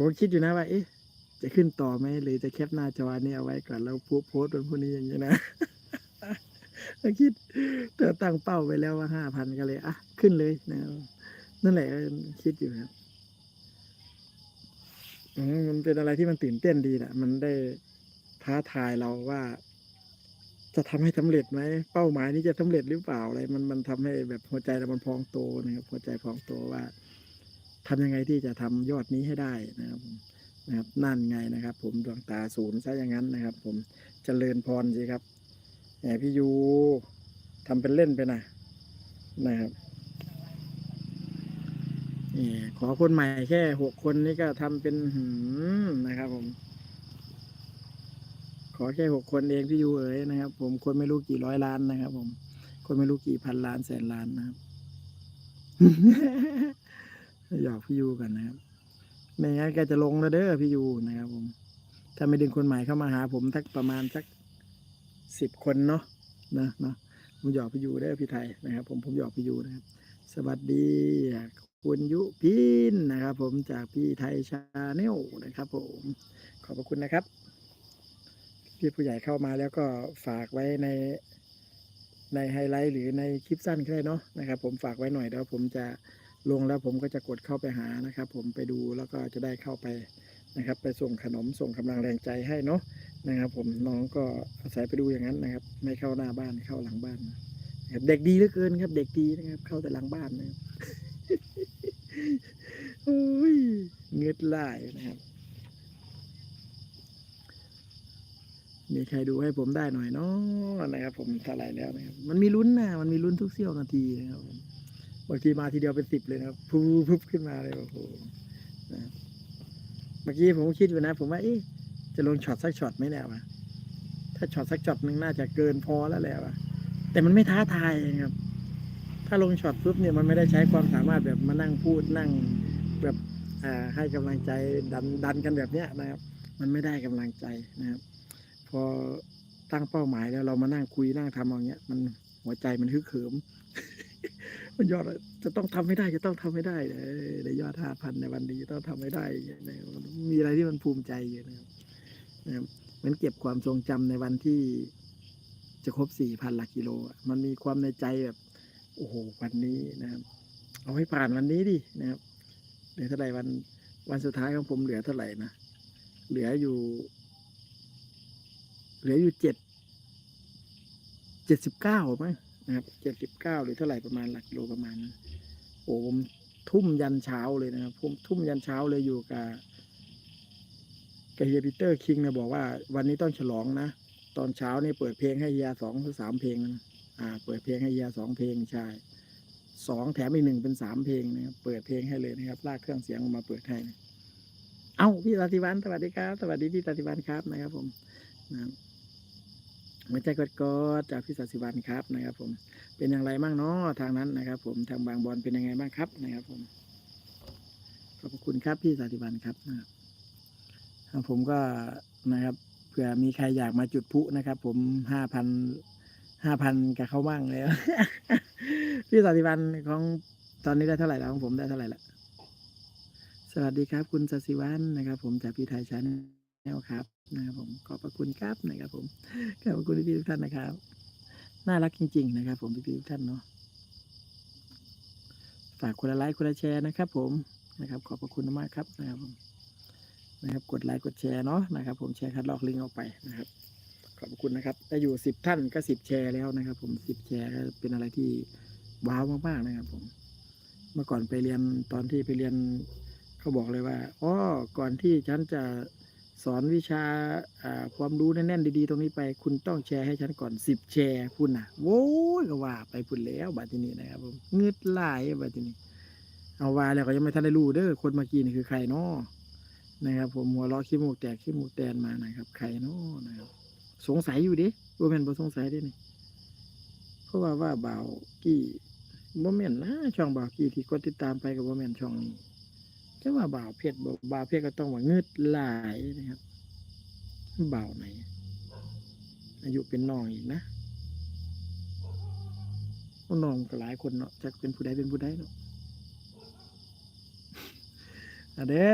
ผมคิดอยู่นะว่าเอ๊ะจะขึ้นต่อไหมหรือจะแคปหน้าจอนี้เอาไว้ก่อนแล้วโพสต์โพสต์เป็นพวกนี้อย่างนี้ยนะคิดแต่ตั้งเป้าไว้แล้วว่าห้าพันก็เลยอะขึ้นเลยนะนั่นแหละคิดอยู่ครับมันเป็นอะไรที่มันตื่นเต้นดีแหละมันได้ท้าทายเราว่า จะทำให้สำเร็จไหมเป้าหมายนี้จะสำเร็จหรือเปล่าอะไร มันมันทำให้แบบหัวใจเรามันพองโตนะครับหัวใจพองโตว่า ทำยังไงที่จะทำยอดนี้ให้ได้นะครับนะครับนั่นไงนะครับ ผมดวงตาศูนย์ซะอย่างนั้นนะครับ ผมเจริญพรสิครับแหมพี่ยูทำเป็นเล่นไปนะนะครับนี่ขอคนใหม่แค่หกคนนี่ก็ทำเป็นหืมนะครับผมขอแค่หกคนเองพี่ยูเอ๋ยนะครับ ผมคนไม่รู้กี่ร้อยล้านนะครับ ผม คนไม่รู้กี่พันล้านแสนล้านนะครับ หยอกพี่ยูกันนะครับ ไม่งั้นแกจะลงแล้วเด้อพี่ยูนะครับผม ถ้าไม่ดึงคนใหม่เข้ามาหา ผมทักประมาณสักสิบคนเนาะนะเนาะผมหยอกพี่ยูได้อพี่ไทยนะครับ ผมผมหยอกพี่ยูนะครับ สวัสดีคุณยุพินนะครับ ผมจากพี่ไทยชาแนลนะครับ ผม ขอบพระคุณนะครับ พี่ผู้ใหญ่เข้ามาแล้วก็ฝากไว้ในในไฮไลท์หรือในคลิปสั้นก็ได้เนาะนะครับ ผมฝากไว้หน่อยเดี๋ยวผมจะ ลงแล้วผมก็จะกดเข้าไปหานะครับ ผมไปดูแล้วก็จะได้เข้าไปนะครับ ไปส่งขนมส่งกำลังแรงใจให้เนาะนะครับ ผมน้องก็อาศัยไปดูอย่างนั้นนะครับ ไม่เข้าหน้าบ้านเข้าหลังบ้านนะครับเด็กดีเหลือเกินครับ เด็กดีนะครับ เข้าแต่หลังบ้านนะครับโอ้ยเงือดไหลายนะครับ มีใครดูให้ผมได้หน่อยเนาะนะครับ ผมเท่าไรแล้วนะครับ มันมีลุ้นนะมันมีลุ้นทุกเสี้ยวนาทีนะครับผม บางทีมาทีเดียวเป็นสิบเลยนะครับพุบพุบขึ้นมาเลยโอ้โหนะเมื่อกี้ผมคิดอยู่นะ ผมว่าเอ๊ะจะลงช็อตสักช็อตไหมแล้ววะถ้าช็อตสักช็อตหนึ่งน่าจะเกินพอแล้วแหละวะแต่มันไม่ท้าทายครับ ถ้าลงช็อตปุ๊บเนี่ยมันไม่ได้ใช้ความสามารถแบบมานั่งพูดนั่งแบบให้กำลังใจดันดันกันแบบเนี้ยนะครับ มันไม่ได้กำลังใจนะครับ พอตั้งเป้าหมายแล้วเรามานั่งคุยนั่งทำอย่าเงี้ย มันหัวใจมันฮึกเหิม มันยอดจะต้องทำให้ได้จะต้องทำให้ได้ในยอดห้าพันในวันนี้ต้องทำให้ได้นะมีอะไรที่มันภูมิใจอยู่นะครับนะครับมันเก็บความทรงจำในวันที่จะครบสี่พันหลักกิโลอะมันมีความในใจแบบ โอ้โหวันนี้นะครับ เอาให้ผ่านวันนี้ดินะครับเหลือเท่าไหร่วันวันสุดท้ายของผมเหลือเท่าไหร่นะเหลืออยู่ เหลืออยู่เจ็ดเจ็ดสิบเก้ามั้ง นะครับเจ็ดสิบเก้าหรือเท่าไหร่ประมาณหลักโลประมาณนั้นโอ้ผมทุ่มยันเช้าเลยนะครับผมทุ่มยันเช้าเลยอยู่กับกับเฮียปีเตอร์คิงนะบอกว่า วันนี้ต้องฉลองนะตอนเช้านี่เปิดเพลงให้เฮียสองหรือสามเพลงนะอ่า เปิดเพลงให้เฮียสองเพลงใช่สองแถมอีกหนึ่งเป็นสามเพลงนะครับเปิดเพลงให้เลยนะครับลากเครื่องเสียงออกมาเปิดให้นะเอ้าพี่ตาติวันสวัสดีครับ สวัสดีพี่ตาติวันครับนะครับผมนะครับ หัวใจกดกดจากพี่สัสิวันครับนะครับ ผมเป็นอย่างไรบ้างเนาะทางนั้นนะครับ ผมทางบางบอลเป็นยังไงบ้างครับนะครับ ผมขอบคุณครับพี่สัสิวันครับนะครับผมก็นะครับเผื่อมีใครอยากมาจุดพุนะครับ ผมห้าพันห้าพันกับเขาบ้างแล้ว พี่สัสิวันของตอนนี้ได้เท่าไหร่แล้วของผมได้เท่าไหร่ละสวัสดีครับ คุณสัสิวันนะครับ ผมจากพี่ไทยชั้น แนวครับนะครับผมขอบพระคุณครับนะครับผมขอบพระคุณพี่ทุกท่านนะครับ น่ารักจริง ๆ นะครับ ผมพี่ทุกท่านเนาะฝากคนละไลค์คนละแชร์นะครับ ผมนะครับ ขอบพระคุณมากครับนะครับผมนะครับ กดไลค์กดแชร์เนาะนะครับ ผมแชร์คัดลอกลิงก์ออกไปนะครับ ขอบคุณนะครับได้อยู่สิบท่านก็สิบแชร์แล้วนะครับ ผมสิบแชร์ก็เป็นอะไรที่ว้าวมากๆนะครับ ผม เมื่อก่อนไปเรียนตอนที่ไปเรียนเขาบอกเลยว่าอ๋อก่อนที่ฉันจะ สอนวิชาความรู้แน่นๆดีๆ ตรงนี้ไป คุณต้องแชร์ให้ฉันก่อนสิบแชร์พุ่นนะโว้ยก็ว่าไปพุ่นแล้วบัดนี้นะครับผมเงืดไหลายบัดนี้ เอาว่าแล้วก็ยังไม่ทันได้รู้เด้อคนเมื่อกี้นี่คือใครเนาะนะครับผมหัวเราะขี้มูกแตกขี้มูกแตนมานะครับ ใครเนาะนะครับ สงสัยอยู่ดิบ่แม่นบ่สงสัยด้นี่เพราะว่าว่าเบากี้บ่แม่นนะช่องเบากี้ที่กดติดตามไปกับบ่แม่นช่องนี้ แต่ว่าบ่าวเพชรบ่บ่าวเพชรก็ต้องว่าเงืดหลายนะครับบ่าวไหน อายุเป็นน้องอีกนะน้องก็หลายคนเนาะจะเป็นผู้ใดเป็นผู้ใดเนาะอะเด้อ